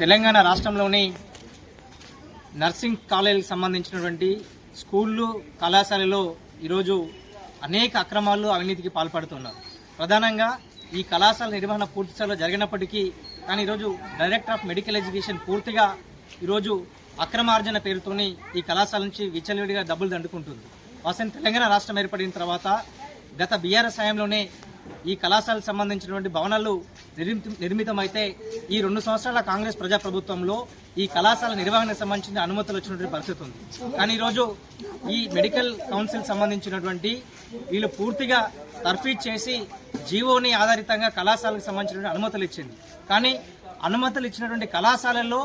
తెలంగాణ రాష్ట్రంలోని నర్సింగ్ కాలేజీకి సంబంధించినటువంటి స్కూళ్ళు కళాశాలలో ఈరోజు అనేక అక్రమాలు అవినీతికి పాల్పడుతున్నారు. ప్రధానంగా ఈ కళాశాల నిర్వహణ పూర్తి స్థాయిలో జరిగినప్పటికీ కానీ ఈరోజు డైరెక్టర్ ఆఫ్ మెడికల్ ఎడ్యుకేషన్ పూర్తిగా ఈరోజు అక్రమార్జన పేరుతోని ఈ కళాశాల నుంచి విచ్చలవిడిగా డబ్బులు దండుకుంటుంది. వాసన తెలంగాణ రాష్ట్రం ఏర్పడిన తర్వాత గత బీఆర్ఎస్ హయాంలోనే ఈ కళాశాలకు సంబంధించినటువంటి భవనాలు నిర్మితమైతే ఈ రెండు సంవత్సరాల కాంగ్రెస్ ప్రజాప్రభుత్వంలో ఈ కళాశాల నిర్వహణకు సంబంధించిన అనుమతులు వచ్చినటువంటి పరిస్థితి ఉంది. కానీ ఈరోజు ఈ మెడికల్ కౌన్సిల్ సంబంధించినటువంటి వీళ్ళు పూర్తిగా తర్ఫీజ్ చేసి జీవోని ఆధారితంగా కళాశాలకు సంబంధించినటువంటి అనుమతులు ఇచ్చింది. కానీ అనుమతులు ఇచ్చినటువంటి కళాశాలల్లో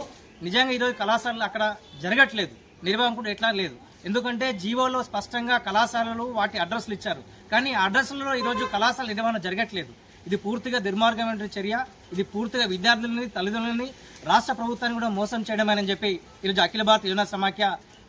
నిజంగా ఈరోజు కళాశాలలు అక్కడ జరగట్లేదు. నిర్వహణ కూడా ఎట్లా లేదు. ఎందుకంటే జీవోలో స్పష్టంగా కళాశాలలు వాటి అడ్రస్లు ఇచ్చారు. కానీ ఆ అడ్రస్లలో ఈరోజు కళాశాల నిర్వహణ జరగట్లేదు. ఇది పూర్తిగా దుర్మార్గమైన చర్య. ఇది పూర్తిగా విద్యార్థులని తల్లిదండ్రులని రాష్ట్ర ప్రభుత్వాన్ని కూడా మోసం చేయడమేనని చెప్పి ఈరోజు అఖిల భారత యువన సమాఖ్య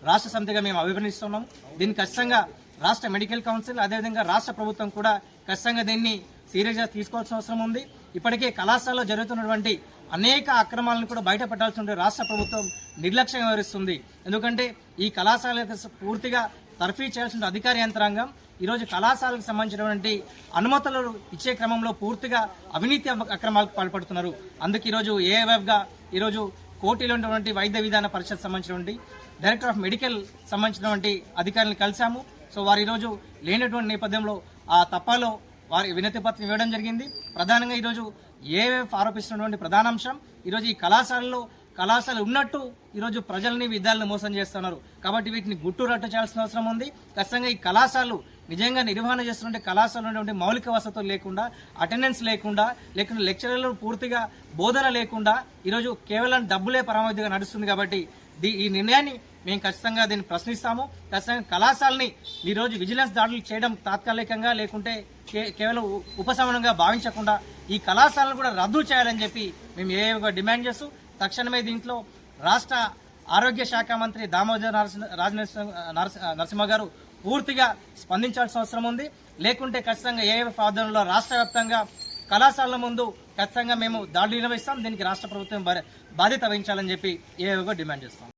రాష్ట్ర సమితిగా మేము అభివర్ణిస్తున్నాం. దీన్ని ఖచ్చితంగా రాష్ట్ర మెడికల్ కౌన్సిల్ అదేవిధంగా రాష్ట్ర ప్రభుత్వం కూడా ఖచ్చితంగా దీన్ని సీరియస్గా తీసుకోవాల్సిన అవసరం ఉంది. ఇప్పటికే కళాశాలలో జరుగుతున్నటువంటి అనేక అక్రమాలను కూడా బయట పెట్టాల్సిన రాష్ట్ర ప్రభుత్వం నిర్లక్ష్యం వ్యవహరిస్తుంది. ఎందుకంటే ఈ కళాశాలకు పూర్తిగా తర్ఫీ చేయాల్సిన అధికార యంత్రాంగం ఈరోజు కళాశాలకు సంబంధించినటువంటి అనుమతులు ఇచ్చే క్రమంలో పూర్తిగా అవినీతి అక్రమాలకు పాల్పడుతున్నారు. అందుకే ఈరోజు ఏఎఫ్గా ఈరోజు కోటిలో ఉన్నటువంటి వైద్య విధాన పరిషత్ సంబంధించినటువంటి డైరెక్టర్ ఆఫ్ మెడికల్ సంబంధించినటువంటి అధికారులను కలిశాము. సో వారు ఈరోజు లేనటువంటి నేపథ్యంలో ఆ తప్పలో వారికి వినతి పత్రం ఇవ్వడం జరిగింది. ప్రధానంగా ఈరోజు ఏవేఫ్ ఆరోపిస్తున్నటువంటి ప్రధాన అంశం ఈరోజు ఈ కళాశాలలో కళాశాల ఉన్నట్టు ఈరోజు ప్రజల్ని విద్యార్థులను మోసం చేస్తున్నారు. కాబట్టి వీటిని గుట్టురట్టు చేయాల్సిన అవసరం ఉంది. ఖచ్చితంగా ఈ కళాశాలలు నిజంగా నిర్వహణ చేస్తున్న కళాశాలలో ఉన్నటువంటి మౌలిక వసతులు లేకుండా అటెండెన్స్ లేకుండా లేకుంటే లెక్చరర్లు పూర్తిగా బోధన లేకుండా ఈరోజు కేవలం డబ్బులే పరమావధిగా నడుస్తుంది కాబట్టి ఈ నిర్ణయాన్ని మేము ఖచ్చితంగా దీన్ని ప్రశ్నిస్తాము. ఖచ్చితంగా కళాశాలని ఈరోజు విజిలెన్స్ దాడులు చేయడం తాత్కాలికంగా లేకుంటే కే- కేవలం ఉపశమనంగా భావించకుండా ఈ కళాశాలను కూడా రద్దు చేయాలని చెప్పి మేము ఏ డిమాండ్ చేస్తూ తక్షణమే దీంట్లో రాష్ట్ర ఆరోగ్య శాఖ మంత్రి దామోదర్ నరసింహ నరసింహ గారు పూర్తిగా స్పందించాల్సిన అవసరం ఉంది. లేకుంటే ఖచ్చితంగా ఏఎఫ్ ఆధ్వర్యంలో రాష్ట్ర వ్యాప్తంగా కళాశాలల ముందు ఖచ్చితంగా మేము దాడులు నిర్వహిస్తాం. దీనికి రాష్ట్ర ప్రభుత్వం బాధ్యత వహించాలని చెప్పి ఏఎఫ్గా డిమాండ్ చేస్తాం.